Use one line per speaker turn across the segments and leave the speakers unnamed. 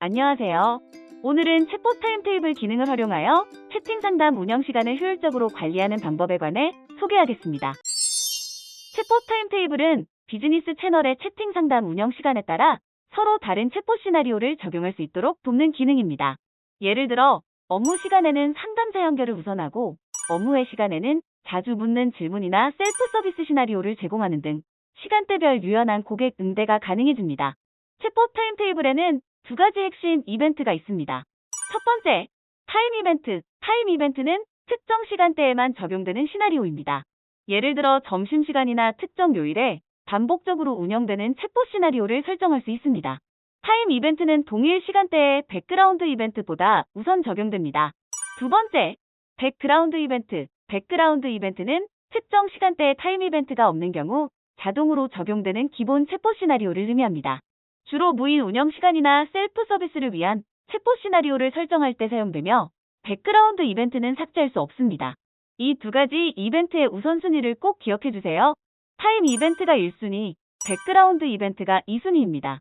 안녕하세요. 오늘은 챗봇 타임테이블 기능을 활용하여 채팅 상담 운영 시간을 효율적으로 관리하는 방법에 관해 소개하겠습니다. 챗봇 타임테이블은 비즈니스 채널의 채팅 상담 운영 시간에 따라 서로 다른 챗봇 시나리오를 적용할 수 있도록 돕는 기능입니다. 예를 들어 업무 시간에는 상담자 연결을 우선하고 업무의 시간에는 자주 묻는 질문이나 셀프 서비스 시나리오를 제공하는 등 시간대별 유연한 고객 응대가 가능해집니다. 챗봇 타임테이블에는 두 가지 핵심 이벤트가 있습니다. 첫 번째, 타임 이벤트. 타임 이벤트는 특정 시간대에만 적용되는 시나리오입니다. 예를 들어 점심시간이나 특정 요일에 반복적으로 운영되는 챗봇 시나리오를 설정할 수 있습니다. 타임 이벤트는 동일 시간대의 백그라운드 이벤트보다 우선 적용됩니다. 두 번째, 백그라운드 이벤트. 백그라운드 이벤트는 특정 시간대에 타임 이벤트가 없는 경우 자동으로 적용되는 기본 챗봇 시나리오를 의미합니다. 주로 무인 운영 시간이나 셀프 서비스를 위한 챗봇 시나리오를 설정할 때 사용되며 백그라운드 이벤트는 삭제할 수 없습니다. 이 두 가지 이벤트의 우선순위를 꼭 기억해 주세요. 타임 이벤트가 1순위, 백그라운드 이벤트가 2순위입니다.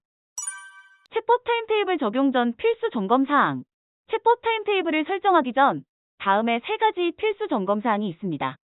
챗봇 타임테이블 적용 전 필수 점검 사항. 챗봇 타임테이블을 설정하기 전 다음에 세 가지 필수 점검 사항이 있습니다.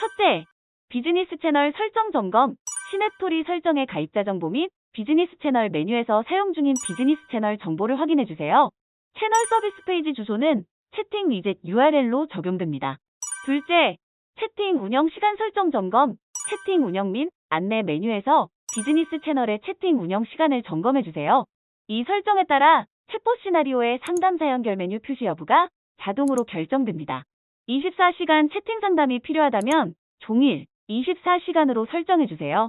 첫째, 비즈니스 채널 설정 점검, 시네토리 설정의 가입자 정보 및 비즈니스 채널 메뉴에서 사용 중인 비즈니스 채널 정보를 확인해 주세요. 채널 서비스 페이지 주소는 채팅 위젯 URL로 적용됩니다. 둘째, 채팅 운영 시간 설정 점검, 채팅 운영 및 안내 메뉴에서 비즈니스 채널의 채팅 운영 시간을 점검해 주세요. 이 설정에 따라 챗봇 시나리오의 상담사 연결 메뉴 표시 여부가 자동으로 결정됩니다. 24시간 채팅 상담이 필요하다면 종일 24시간으로 설정해 주세요.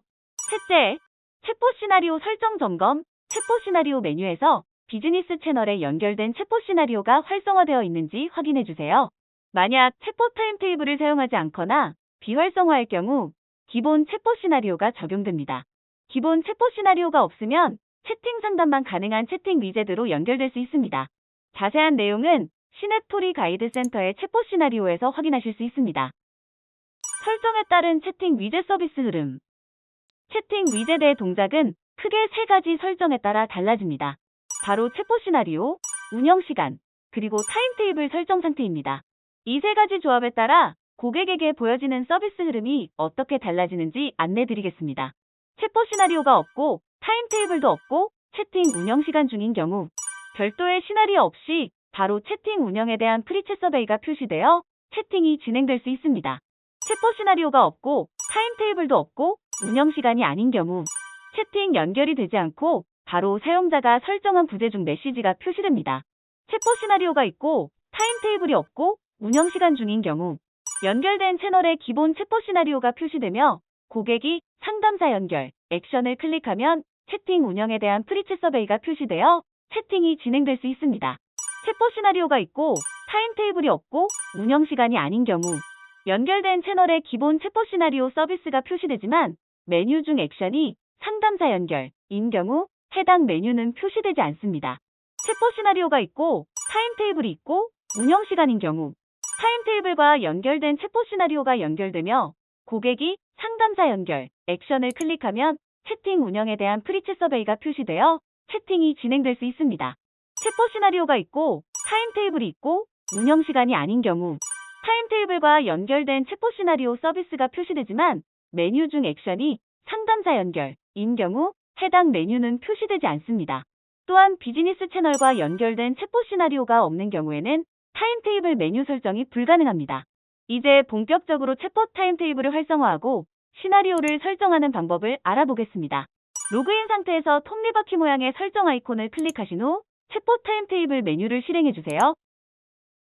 셋째, 챗봇 시나리오 설정 점검, 챗봇 시나리오 메뉴에서 비즈니스 채널에 연결된 챗봇 시나리오가 활성화되어 있는지 확인해 주세요. 만약 챗봇 타임테이블을 사용하지 않거나 비활성화할 경우 기본 챗봇 시나리오가 적용됩니다. 기본 챗봇 시나리오가 없으면 채팅 상담만 가능한 채팅 위젯으로 연결될 수 있습니다. 자세한 내용은 시네토리 가이드 센터의 챗봇 시나리오에서 확인하실 수 있습니다. 설정에 따른 채팅 위젯 서비스 흐름 채팅 위젯의 동작은 크게 세 가지 설정에 따라 달라집니다. 바로 챗봇 시나리오, 운영 시간, 그리고 타임테이블 설정 상태입니다. 이 세 가지 조합에 따라 고객에게 보여지는 서비스 흐름이 어떻게 달라지는지 안내 드리겠습니다. 챗봇 시나리오가 없고 타임테이블도 없고 채팅 운영 시간 중인 경우 별도의 시나리오 없이 바로 채팅 운영에 대한 프리챗 서베이가 표시되어 채팅이 진행될 수 있습니다. 챗봇 시나리오가 없고 타임테이블도 없고 운영 시간이 아닌 경우 채팅 연결이 되지 않고 바로 사용자가 설정한 부재 중 메시지가 표시됩니다. 챗봇 시나리오가 있고 타임테이블이 없고 운영 시간 중인 경우 연결된 채널의 기본 챗봇 시나리오가 표시되며 고객이 상담사 연결, 액션을 클릭하면 채팅 운영에 대한 프리챗 서베이가 표시되어 채팅이 진행될 수 있습니다. 챗봇 시나리오가 있고 타임테이블이 없고 운영 시간이 아닌 경우 연결된 채널의 기본 챗봇 시나리오 서비스가 표시되지만 메뉴 중 액션이 상담사 연결 인 경우 해당 메뉴는 표시되지 않습니다. 챗봇 시나리오가 있고 타임테이블이 있고 운영 시간인 경우 타임테이블과 연결된 챗봇 시나리오가 연결되며 고객이 상담사 연결, 액션을 클릭하면 채팅 운영에 대한 프리챗 서베이가 표시되어 채팅이 진행될 수 있습니다. 챗봇 시나리오가 있고 타임테이블이 있고 운영 시간이 아닌 경우 타임테이블과 연결된 챗봇 시나리오 서비스가 표시되지만 메뉴 중 액션이 상담사 연결 인 경우 해당 메뉴는 표시되지 않습니다. 또한 비즈니스 채널과 연결된 챗봇 시나리오가 없는 경우에는 타임테이블 메뉴 설정이 불가능합니다. 이제 본격적으로 챗봇 타임테이블을 활성화하고 시나리오를 설정하는 방법을 알아보겠습니다. 로그인 상태에서 톱니바퀴 모양의 설정 아이콘을 클릭하신 후 챗봇 타임테이블 메뉴를 실행해주세요.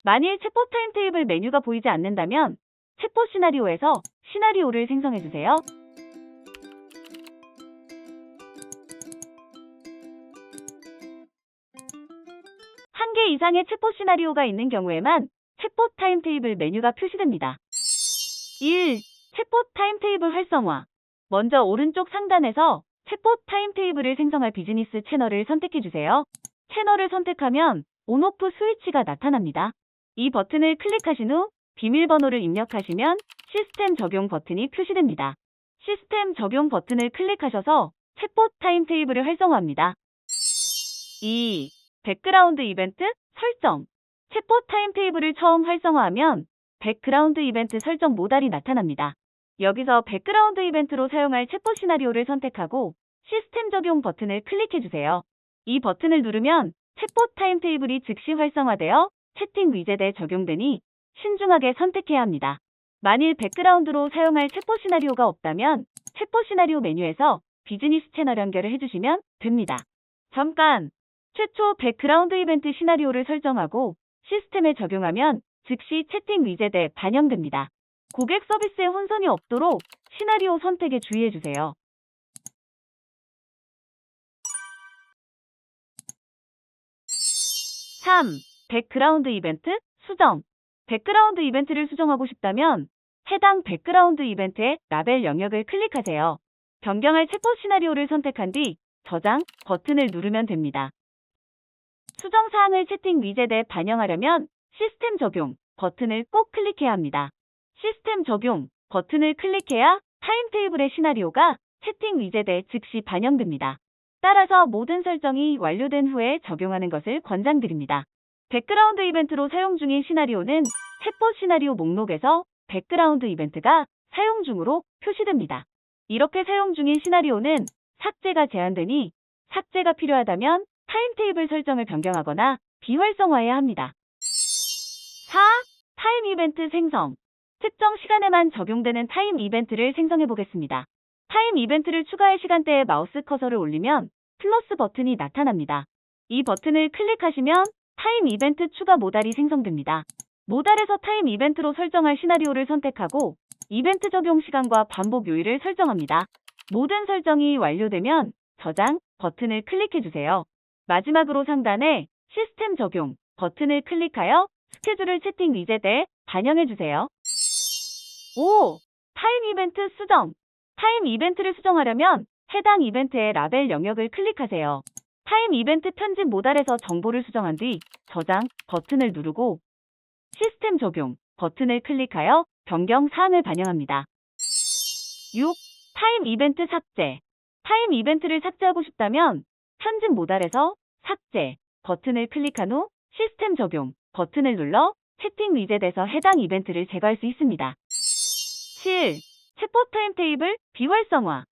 만일 챗봇 타임테이블 메뉴가 보이지 않는다면 챗봇 시나리오에서 시나리오를 생성해주세요. 한 개 이상의 챗봇 시나리오가 있는 경우에만 챗봇 타임테이블 메뉴가 표시됩니다. 1. 챗봇 타임테이블 활성화. 먼저 오른쪽 상단에서 챗봇 타임테이블을 생성할 비즈니스 채널을 선택해주세요. 채널을 선택하면 온오프 스위치가 나타납니다. 이 버튼을 클릭하신 후 비밀번호를 입력하시면 시스템 적용 버튼이 표시됩니다. 시스템 적용 버튼을 클릭하셔서 챗봇 타임테이블을 활성화합니다. 2. 백그라운드 이벤트 설정. 챗봇 타임테이블을 처음 활성화하면 백그라운드 이벤트 설정 모달이 나타납니다. 여기서 백그라운드 이벤트로 사용할 챗봇 시나리오를 선택하고 시스템 적용 버튼을 클릭해주세요. 이 버튼을 누르면 챗봇 타임테이블이 즉시 활성화되어 채팅 위젯에 적용되니 신중하게 선택해야 합니다. 만일 백그라운드로 사용할 챗봇 시나리오가 없다면 챗봇 시나리오 메뉴에서 비즈니스 채널 연결을 해주시면 됩니다. 잠깐! 최초 백그라운드 이벤트 시나리오를 설정하고 시스템에 적용하면 즉시 채팅 위젯에 반영됩니다. 고객 서비스에 혼선이 없도록 시나리오 선택에 주의해주세요. 3. 백그라운드 이벤트 수정. 백그라운드 이벤트를 수정하고 싶다면 해당 백그라운드 이벤트의 라벨 영역을 클릭하세요. 변경할 챗봇 시나리오를 선택한 뒤 저장 버튼을 누르면 됩니다. 수정 사항을 채팅 위젯에 반영하려면 시스템 적용 버튼을 꼭 클릭해야 합니다. 시스템 적용 버튼을 클릭해야 타임테이블의 시나리오가 채팅 위젯에 즉시 반영됩니다. 따라서 모든 설정이 완료된 후에 적용하는 것을 권장드립니다. 백그라운드 이벤트로 사용 중인 시나리오는 챗봇 시나리오 목록에서 백그라운드 이벤트가 사용 중으로 표시됩니다. 이렇게 사용 중인 시나리오는 삭제가 제한되니 삭제가 필요하다면 타임테이블 설정을 변경하거나 비활성화해야 합니다. 4. 타임 이벤트 생성. 특정 시간에만 적용되는 타임 이벤트를 생성해 보겠습니다. 타임 이벤트를 추가할 시간대에 마우스 커서를 올리면 플러스 버튼이 나타납니다. 이 버튼을 클릭하시면 타임 이벤트 추가 모달이 생성됩니다. 모달에서 타임 이벤트로 설정할 시나리오를 선택하고 이벤트 적용 시간과 반복 요일을 설정합니다. 모든 설정이 완료되면 저장 버튼을 클릭해주세요. 마지막으로 상단에 시스템 적용 버튼을 클릭하여 스케줄을 채팅 위젯에 반영해주세요. 5. 타임 이벤트 수정. 타임 이벤트를 수정하려면 해당 이벤트의 라벨 영역을 클릭하세요. 타임 이벤트 편집 모달에서 정보를 수정한 뒤 저장 버튼을 누르고 시스템 적용 버튼을 클릭하여 변경 사항을 반영합니다. 6. 타임 이벤트 삭제. 타임 이벤트를 삭제하고 싶다면 편집 모달에서 삭제 버튼을 클릭한 후 시스템 적용 버튼을 눌러 채팅 위젯에서 해당 이벤트를 제거할 수 있습니다. 7. 챗봇 타임 테이블 비활성화.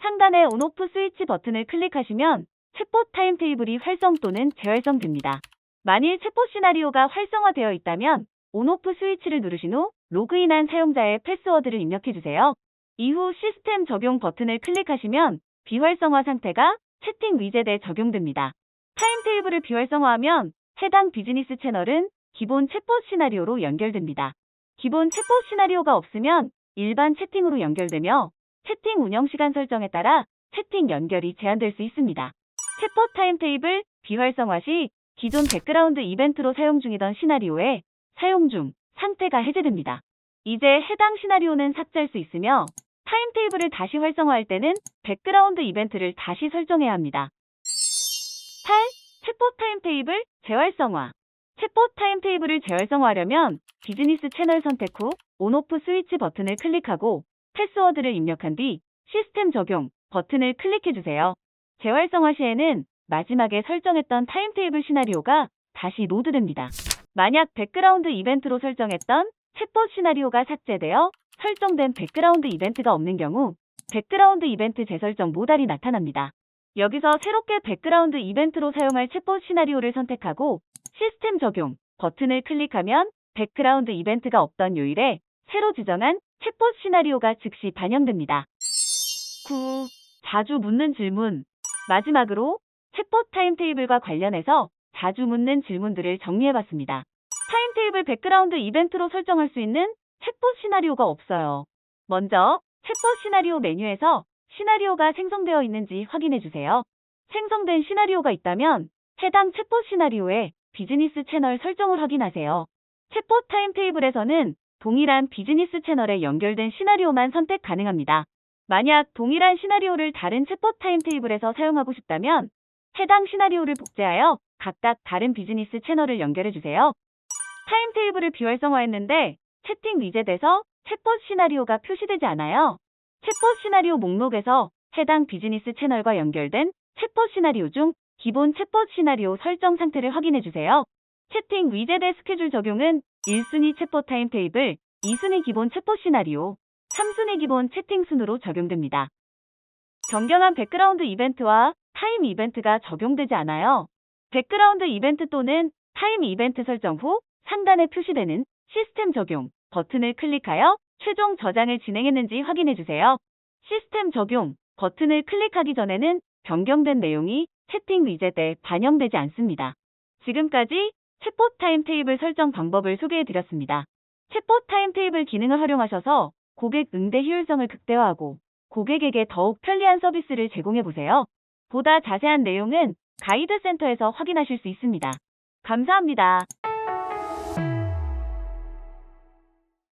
상단의 온오프 스위치 버튼을 클릭하시면 챗봇 타임테이블이 활성 또는 재활성됩니다. 만일 챗봇 시나리오가 활성화되어 있다면 온오프 스위치를 누르신 후 로그인한 사용자의 패스워드를 입력해주세요. 이후 시스템 적용 버튼을 클릭하시면 비활성화 상태가 채팅 위젯에 적용됩니다. 타임테이블을 비활성화하면 해당 비즈니스 채널은 기본 챗봇 시나리오로 연결됩니다. 기본 챗봇 시나리오가 없으면 일반 채팅으로 연결되며 채팅 운영 시간 설정에 따라 채팅 연결이 제한될 수 있습니다. 챗봇 타임테이블 비활성화 시 기존 백그라운드 이벤트로 사용 중이던 시나리오에 사용 중 상태가 해제됩니다. 이제 해당 시나리오는 삭제할 수 있으며 타임테이블을 다시 활성화할 때는 백그라운드 이벤트를 다시 설정해야 합니다. 8. 챗봇 타임테이블 재활성화 챗봇 타임테이블을 재활성화하려면 비즈니스 채널 선택 후 온오프 스위치 버튼을 클릭하고 패스워드를 입력한 뒤 시스템 적용 버튼을 클릭해주세요. 재활성화 시에는 마지막에 설정했던 타임테이블 시나리오가 다시 로드됩니다. 만약 백그라운드 이벤트로 설정했던 챗봇 시나리오가 삭제되어 설정된 백그라운드 이벤트가 없는 경우 백그라운드 이벤트 재설정 모달이 나타납니다. 여기서 새롭게 백그라운드 이벤트로 사용할 챗봇 시나리오를 선택하고 시스템 적용 버튼을 클릭하면 백그라운드 이벤트가 없던 요일에 새로 지정한 챗봇 시나리오가 즉시 반영됩니다. 9. 자주 묻는 질문. 마지막으로 챗봇 타임테이블과 관련해서 자주 묻는 질문들을 정리해봤습니다. 타임테이블 백그라운드 이벤트로 설정할 수 있는 챗봇 시나리오가 없어요. 먼저 챗봇 시나리오 메뉴에서 시나리오가 생성되어 있는지 확인해 주세요. 생성된 시나리오가 있다면 해당 챗봇 시나리오의 비즈니스 채널 설정을 확인하세요. 챗봇 타임테이블에서는 동일한 비즈니스 채널에 연결된 시나리오만 선택 가능합니다. 만약 동일한 시나리오를 다른 챗봇 타임테이블에서 사용하고 싶다면 해당 시나리오를 복제하여 각각 다른 비즈니스 채널을 연결해 주세요. 타임테이블을 비활성화했는데 채팅 위젯에서 챗봇 시나리오가 표시되지 않아요. 챗봇 시나리오 목록에서 해당 비즈니스 채널과 연결된 챗봇 시나리오 중 기본 챗봇 시나리오 설정 상태를 확인해 주세요. 채팅 위젯의 스케줄 적용은 1순위 챗봇 타임테이블, 2순위 기본 챗봇 시나리오, 3순위 기본 채팅 순으로 적용됩니다. 변경한 백그라운드 이벤트와 타임 이벤트가 적용되지 않아요. 백그라운드 이벤트 또는 타임 이벤트 설정 후 상단에 표시되는 시스템 적용 버튼을 클릭하여 최종 저장을 진행했는지 확인해 주세요. 시스템 적용 버튼을 클릭하기 전에는 변경된 내용이 채팅 위젯에 반영되지 않습니다. 지금까지 챗봇 타임테이블 설정 방법을 소개해 드렸습니다. 챗봇 타임테이블 기능을 활용하셔서 고객 응대 효율성을 극대화하고 고객에게 더욱 편리한 서비스를 제공해 보세요. 보다 자세한 내용은 가이드 센터에서 확인하실 수 있습니다. 감사합니다.